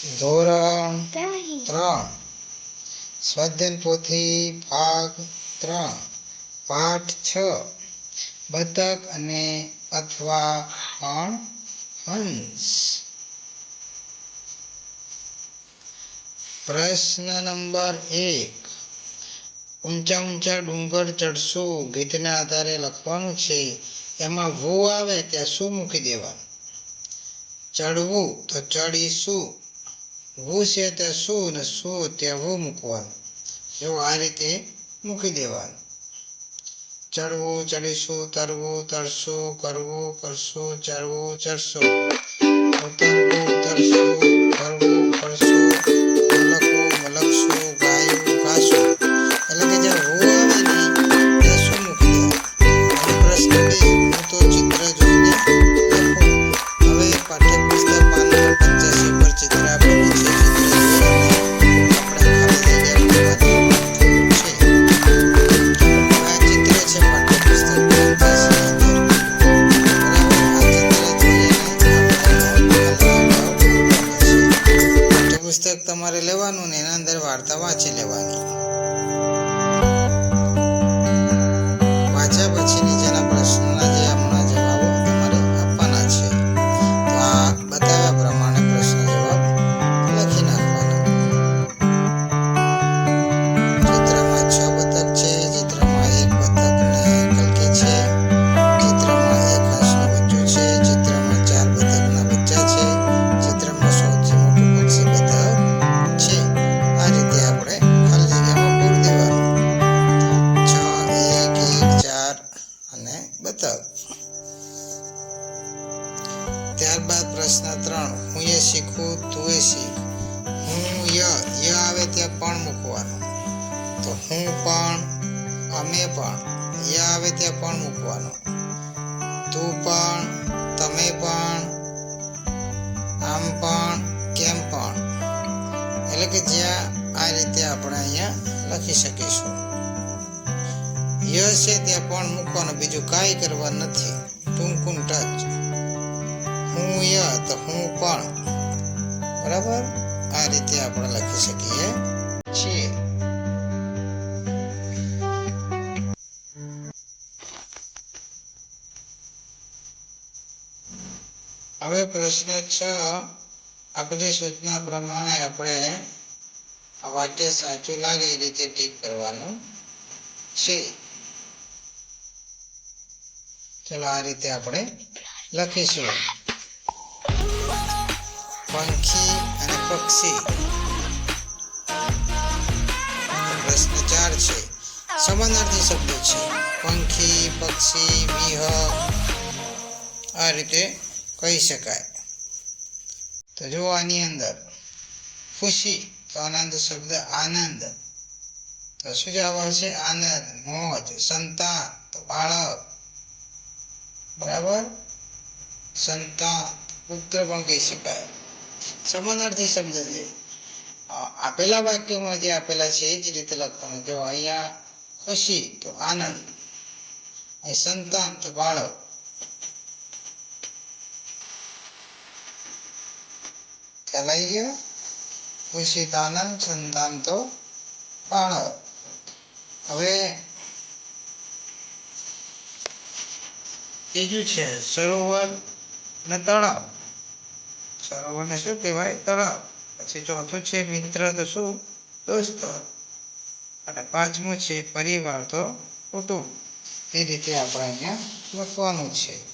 ધોરણ ત્રણ. સ્વાધ્યાયન પોથી ભાગ ત્રણ. પાઠ છ. બતક અને અથવા પણ હંસ પ્રશ્ન નંબર એક. ઊંચા ઊંચા ડુંગર ચડશું ગીતના આધારે લખવાનું છે. એમાં વો આવે ત્યાં શું મૂકી દેવાનું? ચડવું તો ચડીશું. વુ છે તે શું ને શું તેવું મૂકવાનું? એવું આ રીતે મૂકી દેવાનું. ચડવું, ચડીશું, તરવું, તરશું, કરવું, કરશું, ચડવું, ચડશું. ઉતરવું, ઉતરશું. પાઠ્યપુસ્તક તમારે લેવાનું ને એના અંદર વાર્તા વાંચી લેવાની. અમે પણ ય આવે ત્યાં પણ મૂકવાનું. તું પણ, તમે પણ, આમ પણ, કેમ પણ. એટલે કે જ્યાં આ રીતે આપણે અહીંયા લખી શકીશું. ય છે ત્યાં પણ મૂકવાનું, બીજું કાંઈ કરવા નથી. ટૂંકું ટચ. હું ય, તો હું પણ. બરાબર? આ રીતે આપણે લખી શકીએ છીએ. પ્રશ્ન છ. આપણી સૂચના પ્રમાણે આપણે આ વાક્ય સાચું લાગે એ રીતે ટીક કરવાનું છે. ચલો, આ રીતે આપણે લખીશું. પંખી અને પક્ષી. પ્રશ્ન ચાર છે. સમાનાર્થી શબ્દો છે. પંખી, પક્ષી વિહ આ રીતે કહી શકાય. તો જો આની અંદર. ખુશી તો આનંદ શબ્દ આનંદ. તો શું જવાબ આવશે? આનંદ, મોજ, સંતાન. તો બાળક. બરાબર? સંતાન. પુત્ર પણ કહી શકાય. સમાનાર્થી શબ્દ છે. આપેલા વાક્યોમાં જે આપેલા છે, એ જ રીતે લખવાનું જો અહીંયા ખુશી તો આનંદ. સંતાન તો બાળક. ખ્યાલ આવી ગયો ખુશી તો તો બાળક હવે બીજું છે, સરોવર ને તળાવ। સરોવરને શું કહેવાય? તળાવ। પછી ચોથું છે, મિત્ર તો શું? દોસ્તો। અને પાંચમું છે, પરિવાર તો કુટુંબ। એ રીતે આપણે અહીંયા લખવાનું છે।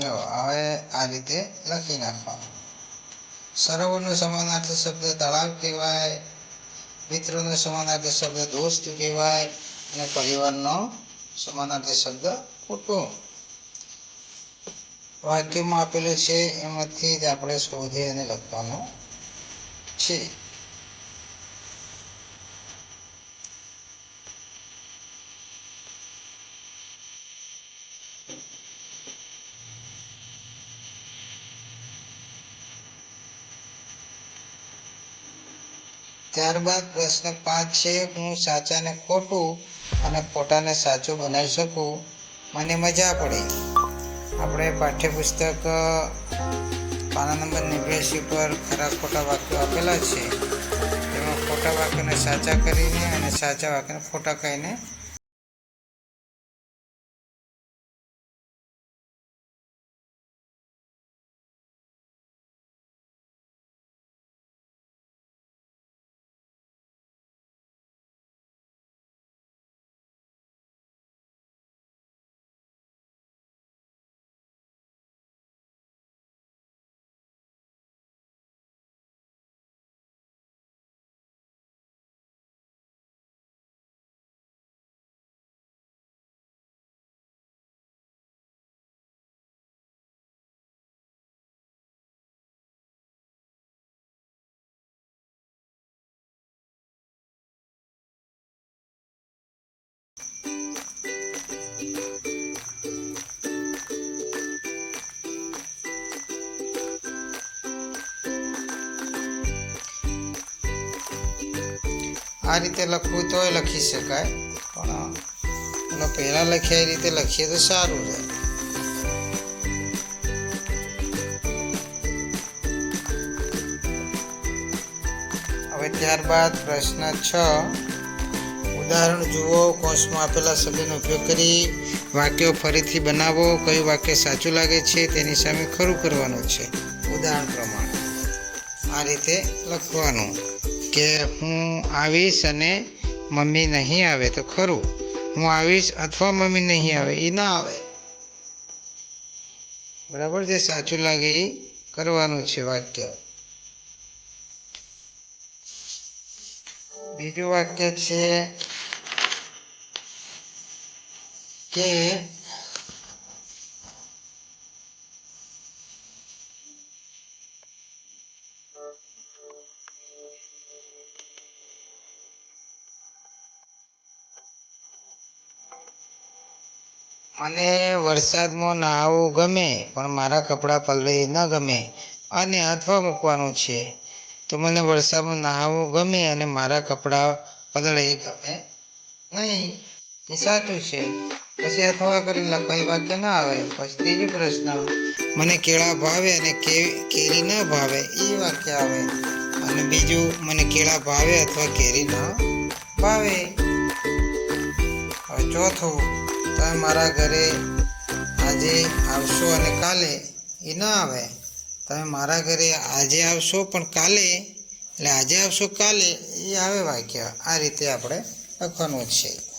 જો, હવે આ રીતે લખી નાખવાનું. સરોવરનો સમાનાર્થી શબ્દ તળાવ કહેવાય, મિત્રોનો સમાનાર્થી શબ્દ દોસ્ત કહેવાય, અને પરિવારનો સમાનાર્થી શબ્દ કુટુંબ. વાક્યમાં આપેલું છે, એમાંથી જ આપણે શોધી અને લખવાનું છે. ત્યારબાદ પ્રશ્ન પાંચ છે, હું સાચાને ખોટું અને ખોટાને સાચું બનાવી શકું? મને મજા પડી. આપણે પાઠ્યપુસ્તક પાના નંબર નેવ્યાસી પર ખરા ખોટા વાક્યો આપેલા છે. તેમાં ખોટા વાક્યોને સાચા કરીને અને સાચા વાક્યને ખોટા કહીને આ રીતે લખવું તોય લખી શકાય, પણ એનો પહેલાં લખ્યા એ રીતે લખીએ તો સારું રહે. હવે ત્યારબાદ પ્રશ્ન છ. ઉદાહરણ જુઓ, કોષમાં આપેલા શબ્દનો ઉપયોગ કરી વાક્યો ફરીથી બનાવો. કયું વાક્ય સાચું લાગે છે તેની સામે ખરું કરવાનું છે. ઉદાહરણ પ્રમાણે આ રીતે લખવાનું. કે હું આવીશ અને મમ્મી નહીં આવે તો ખરું. હું આવીશ અથવા મમ્મી નહીં આવે એ ના આવે. બરાબર જે સાચું લાગે એ કરવાનું છે વાક્ય. બીજું વાક્ય છે કે મને વરસાદમાં નહાવું ગમે, પણ મારા કપડાં પલળી ન ગમે અને અથવા મૂકવાનું છે, તો મને વરસાદમાં નહાવું ગમે અને મારા કપડાં પલળે ગમે. નહીં સાચું છે. પછી અથવા કરી લખવાય વાક્ય ના આવે. પછી ત્રીજો પ્રશ્ન, મને કેળા ભાવે અને કેરી ન ભાવે, એ વાક્ય આવે. અને બીજું, મને કેળા ભાવે અથવા કેરી ન ભાવે. ચોથું તમે મારા ઘરે આજે આવશો અને કાલે એ ન આવે. તમે મારા ઘરે આજે આવશો પણ કાલે, એટલે આજે આવશો કાલે, એ આવે વાક્ય. આ રીતે આપણે લખવાનું છે.